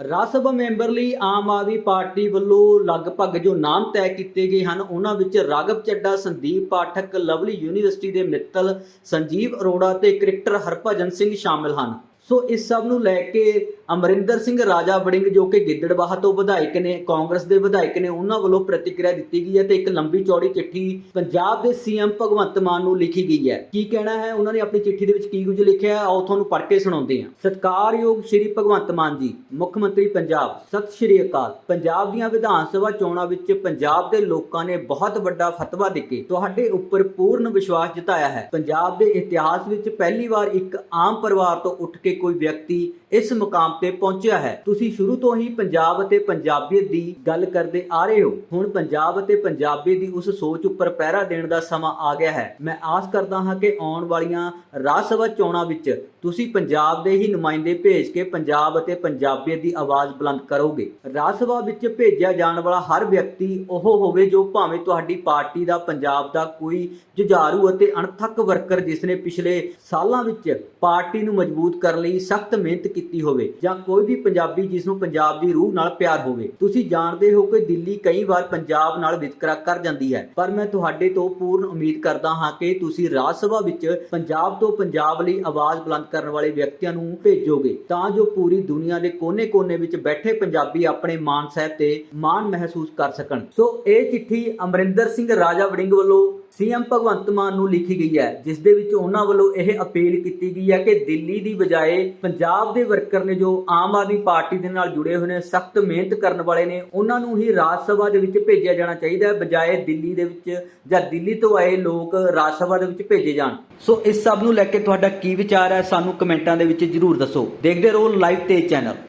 ਰਾਜ ਸਭਾ member ਲਈ Aam Aadmi party ਵੱਲੋਂ ਲਗਭਗ ਜੋ ਨਾਮ ਤੈਅ ਕੀਤੇ ਗਏ ਹਨ, ਉਹਨਾਂ ਵਿੱਚ ਰਾਘਵ ਚੱਡਾ, ਸੰਦੀਪ ਪਾਠਕ, ਲਵਲੀ ਯੂਨੀਵਰਸਿਟੀ ਦੇ ਮਿੱਤਲ ਸੰਜੀਵ ਅਰੋੜਾ ਤੇ ਕ੍ਰਿਕਟਰ ਹਰਭਜਨ ਸਿੰਘ ਸ਼ਾਮਿਲ ਹਨ। ਸੋ ਇਸ ਸਭ ਨੂੰ ਲੈ ਕੇ ਅਮਰਿੰਦਰ ਸਿੰਘ ਰਾਜਾ ਵੜਿੰਗ ਜੋ ਕਿ ਗਿੱਦੜਬਾਹਾ ਤੋਂ ਵਿਧਾਇਕ ਨੇ, ਕਾਂਗਰਸ ਦੇ ਵਿਧਾਇਕ ਨੇ, ਉਹਨਾਂ ਵੱਲੋਂ ਪ੍ਰਤੀਕਿਰਿਆ ਦਿੱਤੀ ਗਈ ਹੈ ਤੇ ਇੱਕ ਲੰਬੀ ਚੌੜੀ ਚਿੱਠੀ ਪੰਜਾਬ ਦੇ ਸੀਐਮ ਭਗਵੰਤ ਮਾਨ ਨੂੰ ਲਿਖੀ ਗਈ ਹੈ। ਕੀ ਕਹਿਣਾ ਹੈ? ਉਹਨਾਂ ਨੇ ਆਪਣੀ ਚਿੱਠੀ ਦੇ ਵਿੱਚ ਕੀ ਕੁਝ ਲਿਖਿਆ ਹੈ? ਆਓ ਤੁਹਾਨੂੰ ਪੜ੍ਹ ਕੇ ਸੁਣਾਉਂਦੇ ਹਾਂ। ਸਤਿਕਾਰਯੋਗ ਸ਼੍ਰੀ ਭਗਵੰਤ ਮਾਨ ਜੀ, ਮੁੱਖ ਮੰਤਰੀ ਪੰਜਾਬ, ਸਤਿ ਸ਼੍ਰੀ ਅਕਾਲ। ਪੰਜਾਬ ਦੀਆਂ ਵਿਧਾਨ ਸਭਾ ਚੋਣਾਂ ਵਿੱਚ ਪੰਜਾਬ ਦੇ ਲੋਕਾਂ ਨੇ ਬਹੁਤ ਵੱਡਾ ਫਤਵਾ ਦੇ ਕੇ ਤੁਹਾਡੇ ਉੱਪਰ ਪੂਰਨ ਵਿਸ਼ਵਾਸ ਜਤਾਇਆ ਹੈ। ਪੰਜਾਬ ਦੇ ਇਤਿਹਾਸ ਵਿੱਚ ਪਹਿਲੀ ਵਾਰ ਇੱਕ ਆਮ ਪਰਿਵਾਰ ਤੋਂ ਉੱਠ ਕੇ ਕੋਈ ਵਿਅਕਤੀ ਇਸ ਮੁਕਾਮ ਤੇ ਪਹੁੰਚਿਆ ਹੈ। ਤੁਸੀਂ ਸ਼ੁਰੂ ਤੋਂ ਹੀ ਪੰਜਾਬ ਅਤੇ ਪੰਜਾਬੀਅਤ ਦੀ ਗੱਲ ਕਰਦੇ ਆ ਰਹੇ ਹੋ। ਹੁਣ ਪੰਜਾਬ ਅਤੇ ਪੰਜਾਬੀ ਦੀ ਉਸ ਸੋਚ ਉੱਪਰ ਪਹਿਰਾ ਦੇਣ ਦਾ ਸਮਾਂ ਆ ਗਿਆ ਹੈ। ਮੈਂ ਆਸ ਕਰਦਾ ਹਾਂ ਕਿ ਆਉਣ ਵਾਲੀਆਂ ਰਾਜ ਸਭਾ ਚੋਣਾਂ ਵਿੱਚ ਤੁਸੀਂ ਪੰਜਾਬ ਦੇ ਹੀ ਨੁਮਾਇੰਦੇ ਭੇਜ ਕੇ ਪੰਜਾਬ ਅਤੇ ਪੰਜਾਬੀਅਤ ਦੀ ਆਵਾਜ਼ ਬੁਲੰਦ ਕਰੋਗੇ। ਰਾਜ ਸਭਾ ਵਿੱਚ ਭੇਜਿਆ ਜਾਣ ਵਾਲਾ ਹਰ ਵਿਅਕਤੀ ਉਹ ਹੋਵੇ ਜੋ ਭਾਵੇਂ ਤੁਹਾਡੀ ਪਾਰਟੀ ਦਾ ਪੰਜਾਬ ਦਾ ਕੋਈ ਜੁਝਾਰੂ ਅਤੇ ਅਣਥੱਕ ਵਰਕਰ ਜਿਸ ਨੇ ਪਿਛਲੇ ਸਾਲਾਂ ਵਿੱਚ ਪਾਰਟੀ ਨੂੰ ਮਜ਼ਬੂਤ ਕਰਨ ਲਈ ਸਖਤ ਮਿਹਨਤ ਕੀਤੀ ਹੋਵੇ ਜਾਂ ਕੋਈ ਵੀ ਪੰਜਾਬੀ ਜਿਸ ਨੂੰ ਪੰਜਾਬ ਦੀ ਰੂਹ ਨਾਲ ਪਿਆਰ ਹੋਵੇ। ਤੁਸੀਂ ਜਾਣਦੇ ਹੋ ਕਿ ਦਿੱਲੀ ਕਈ ਵਾਰ ਪੰਜਾਬ ਨਾਲ ਵਿਤਕਰਾ ਕਰ ਜਾਂਦੀ ਹੈ। ਪਰ ਮੈਂ ਤੁਹਾਡੇ ਤੋਂ ਪੂਰਨ ਉਮੀਦ ਕਰਦਾ ਹਾਂ ਕਿ ਤੁਸੀਂ ਰਾਜ ਸਭਾ ਵਿੱਚ ਪੰਜਾਬ ਤੋਂ ਪੰਜਾਬ ਲਈ ਆਵਾਜ਼ ਬੁਲੰਦ ਕਰਨ ਵਾਲੇ ਵਿਅਕਤੀਆਂ ਨੂੰ ਭੇਜੋਗੇ। ਤਾਂ ਜੋ ਪੂਰੀ ਦੁਨੀਆ ਦੇ ਕੋਨੇ-ਕੋਨੇ ਵਿੱਚ ਬੈਠੇ ਪੰਜਾਬੀ ਆਪਣੇ ਮਾਨ ਸਾਹਿਬ ਤੇ ਮਾਣ ਮਹਿਸੂਸ ਕਰ ਸਕਣ। ਸੋ ਇਹ ਚਿੱਠੀ ਅਮਰਿੰਦਰ ਸਿੰਘ ਰਾਜਾ ਵੜਿੰਗ ਵੱਲੋਂ ਸੀਐਮ ਭਗਵੰਤ ਮਾਨ ਨੂੰ ਲਿਖੀ ਗਈ ਹੈ, ਜਿਸ ਦੇ ਵਿੱਚ ਉਹਨਾਂ ਵੱਲੋਂ ਇਹ ਅਪੀਲ ਕੀਤੀ ਗਈ ਹੈ ਕਿ ਦਿੱਲੀ ਦੀ ਬਜਾਏ ਪੰਜਾਬ ਦੇ ਵਰਕਰ ਨੇ ਜੋ ਆਮ ਆਦਮੀ ਪਾਰਟੀ ਦੇ ਨਾਲ ਜੁੜੇ ਹੋਏ ਨੇ, ਸਖਤ ਮਿਹਨਤ ਕਰਨ ਵਾਲੇ ਨੇ, ਉਹਨਾਂ ਨੂੰ ਹੀ ਰਾਜ ਸਭਾ ਦੇ ਵਿੱਚ ਭੇਜਿਆ ਜਾਣਾ ਚਾਹੀਦਾ ਹੈ, ਬਜਾਏ ਦਿੱਲੀ ਦੇ ਵਿੱਚ ਜਾਂ ਦਿੱਲੀ ਤੋਂ ਆਏ ਲੋਕ ਰਾਜ ਸਭਾ ਦੇ ਵਿੱਚ ਭੇਜੇ ਜਾਣ। ਸੋ ਇਸ ਸਭ ਨੂੰ ਲੈ ਕੇ ਤੁਹਾਡਾ ਕੀ ਵਿਚਾਰ ਹੈ, ਸਾਨੂੰ ਕਮੈਂਟਾਂ ਦੇ ਵਿੱਚ ਜਰੂਰ ਦੱਸੋ। ਦੇਖਦੇ ਰਹੋ ਲਾਈਵ ਤੇ ਚੈਨਲ